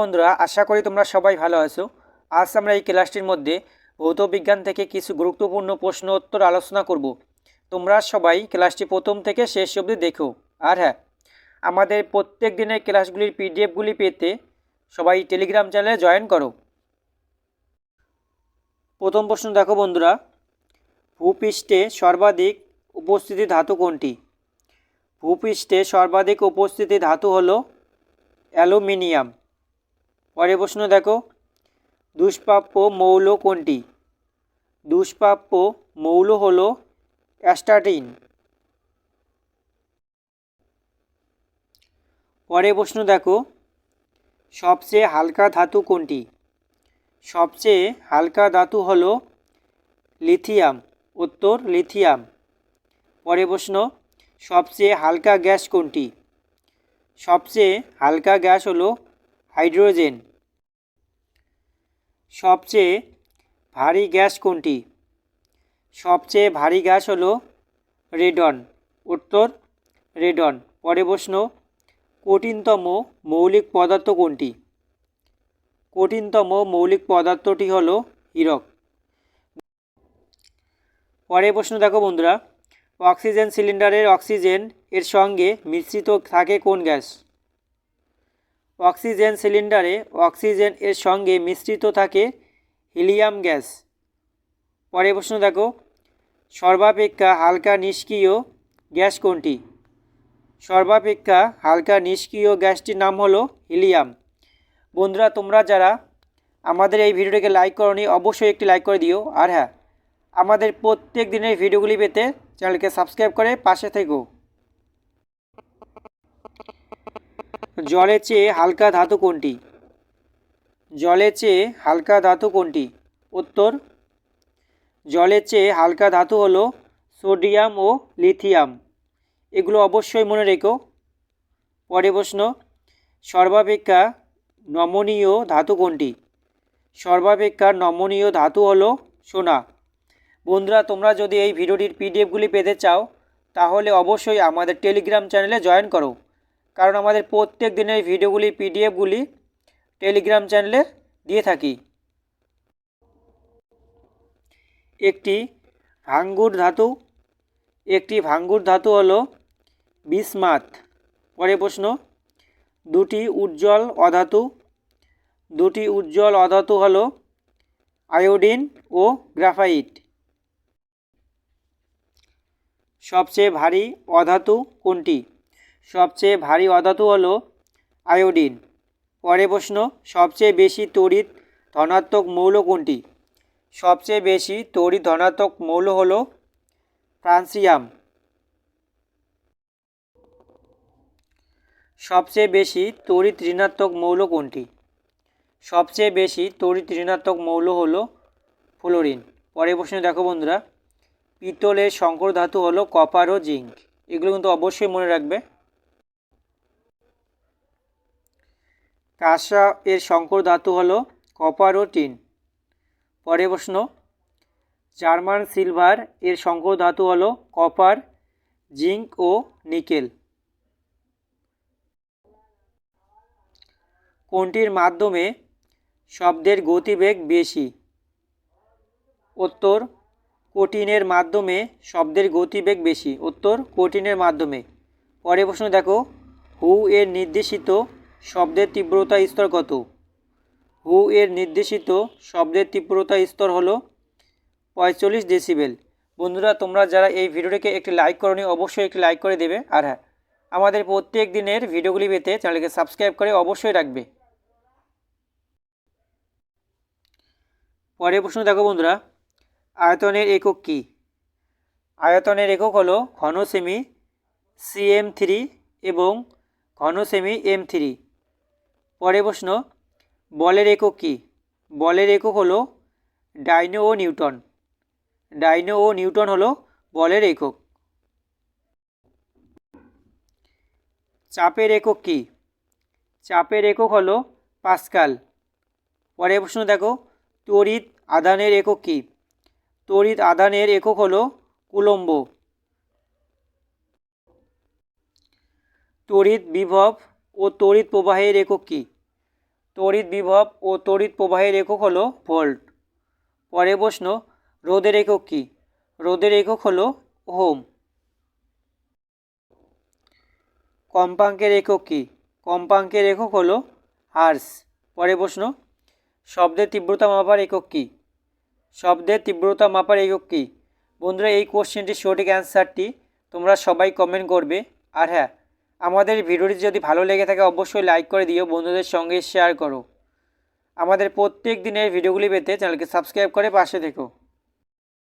বন্ধুরা, আশা করি তোমরা সবাই ভালো আছো। আজ আমরা এই ক্লাসটির মধ্যে ভৌত বিজ্ঞান থেকে কিছু গুরুত্বপূর্ণ প্রশ্ন উত্তর আলোচনা করব। তোমরা সবাই ক্লাসটি প্রথম থেকে শেষ অবধি দেখো। আর হ্যাঁ আমাদের প্রত্যেক দিনের ক্লাসগুলির পিডিএফগুলি পেতে সবাই টেলিগ্রাম চ্যানেলে জয়েন করো। প্রথম প্রশ্ন দেখো বন্ধুরা, ভূপৃষ্ঠে সর্বাধিক উপস্থিতি ধাতু কোনটি? ভূপৃষ্ঠে সর্বাধিক উপস্থিতি ধাতু হলো অ্যালুমিনিয়াম। পরের প্রশ্ন দেখো। দুষ্প্রাপ্য মৌল কোনটি? দুষ্প্রাপ্য মৌল হল অ্যাস্টাটিন। পরের প্রশ্ন দেখো। সবচেয়ে হালকা ধাতু কোনটি? সবচেয়ে হালকা ধাতু হল লিথিয়াম, উত্তর লিথিয়াম। পরের প্রশ্ন, সবচেয়ে হালকা গ্যাস কোনটি? সবচেয়ে হালকা গ্যাস হলো হাইড্রোজেন। সবচেয়ে ভারী গ্যাস কোনটি? সবচেয়ে ভারী গ্যাস হলো রেডন, উত্তর রেডন। পরে প্রশ্ন, কঠিনতম মৌলিক পদার্থ কোনটি? কঠিনতম মৌলিক পদার্থটি হলো হীরক। পরে প্রশ্ন দেখো বন্ধুরা, অক্সিজেন সিলিন্ডারের অক্সিজেন এর সঙ্গে মিশ্রিত থাকে কোন গ্যাস? অক্সিজেন সিলিন্ডারে অক্সিজেন এর সঙ্গে মিশ্রিত থাকে হিলিয়াম গ্যাস। পরে প্রশ্ন দেখো, সর্বাপেক্ষা হালকা নিষ্ক্রিয় গ্যাস কোনটি? সর্বাপেক্ষা হালকা নিষ্ক্রিয় গ্যাসটির নাম হলো হিলিয়াম। বন্ধুরা, তোমরা যারা আমাদের এই ভিডিওটিকে লাইক করনি, অবশ্যই একটি লাইক করে দিও। আর হ্যাঁ আমাদের প্রত্যেক দিনের ভিডিওগুলি পেতে চ্যানেলকে সাবস্ক্রাইব করে পাশে থেকো। জলের চেয়ে হালকা ধাতু কোনটি? জলের চেয়ে হালকা ধাতু কোনটি? উত্তর, জলের চেয়ে হালকা ধাতু হলো সোডিয়াম ও লিথিয়াম। এগুলো অবশ্যই মনে রেখো। পরে প্রশ্ন, সর্বাপেক্ষা নমনীয় ধাতু কোনটি? সর্বাপেক্ষা নমনীয় ধাতু হলো সোনা। বন্ধুরা, তোমরা যদি এই ভিডিওটির পিডিএফগুলি পেতে চাও, তাহলে অবশ্যই আমাদের টেলিগ্রাম চ্যানেলে জয়েন করো। কারণ আমাদের প্রত্যেক দিনের ভিডিওগুলি, পিডিএফগুলি টেলিগ্রাম চ্যানেলে দিয়ে থাকি। একটি ভাঙ্গুর ধাতু, একটি ভাঙ্গুর ধাতু হলো বিসমাথ পরে প্রশ্ন, দুটি উজ্জ্বল অধাতু, দুটি উজ্জ্বল অধাতু হলো আয়োডিন ও গ্রাফাইট। সবচেয়ে ভারী অধাতু কোনটি? সবচেয়ে ভারী অধাতু হলো আয়োডিন। পরে প্রশ্ন, সবচেয়ে বেশি তড়িৎ ধনাত্মক মৌল কোনটি? সবচেয়ে বেশি তড়িৎ ধনাত্মক মৌল হলো ফ্রান্সিয়াম সবচেয়ে বেশি তড়িৎ ঋণাত্মক মৌল কোনটি? সবচেয়ে বেশি তড়িৎ ঋণাত্মক মৌল হলো ফ্লোরিন। পরের প্রশ্নে দেখো বন্ধুরা, পিতলের সংকর ধাতু হলো কপার ও জিঙ্ক। এগুলো কিন্তু অবশ্যই মনে রাখবে। কাঁসা এর সংকর ধাতু হলো কপার ও টিন। পরের প্রশ্ন, জার্মান সিলভার এর সংকর ধাতু হলো কপার, জিঙ্ক ও নিকেল। কোনটির মাধ্যমে শব্দের গতিবেগ বেশি? উত্তর কঠিনের মাধ্যমে শব্দের গতিবেগ বেশি। উত্তর কঠিনের মাধ্যমে। পরের প্রশ্ন দেখো, হু এর নির্দেশিত শব্দের তীব্রতা স্তর কত? হু এর নির্দেশিত শব্দের তীব্রতা স্তর হলো পঁয়তাল্লিশ ডেসিবেল। বন্ধুরা, তোমরা যারা এই ভিডিওটিকে একটি লাইক করনি, অবশ্যই একটি লাইক করে দেবে। আর হ্যাঁ আমাদের প্রত্যেক দিনের ভিডিওগুলি পেতে চ্যানেলকে সাবস্ক্রাইব করে অবশ্যই রাখবে। পরের প্রশ্ন দেখো বন্ধুরা, আয়তনের একক কী? আয়তনের একক হলো ঘন সেমি সিএম থ্রি এবং ঘন সেমি এম থ্রি পরে প্রশ্ন, বলের একক কী? বলের একক হলো ডাইনো ও নিউটন। ডাইনো ও নিউটন হলো বলের একক। চাপের একক কী? চাপের একক হলো পাস্কাল। পরের প্রশ্ন দেখো, তড়িৎ আধানের একক কী? তড়িৎ আধানের একক হলো কুলম্ব। তড়িৎ বিভব ও তড়িৎ প্রবাহের একক কী? তড়িৎ বিভব ও তড়িৎ প্রবাহের একক হলো ভোল্ট। পরের প্রশ্ন রোদের একক কী? রোদের একক হলো ওহম। কম্পাঙ্কের একক কী? কম্পাঙ্কের একক হলো হার্স পরের প্রশ্ন, শব্দের তীব্রতা মাপার একক কী? শব্দের তীব্রতা মাপার একক কী? বন্ধুরা, এই কোশ্চেনটির সঠিক অ্যান্সারটি তোমরা সবাই কমেন্ট করবে। আর হ্যাঁ আমাদের ভিডিওটি যদি ভালো লেগে থাকে, অবশ্যই লাইক করে দিও, বন্ধুদের সঙ্গে শেয়ার করো। আমাদের প্রত্যেক দিনের ভিডিওগুলি পেতে চ্যানেলকে সাবস্ক্রাইব করে পাশে থেকো।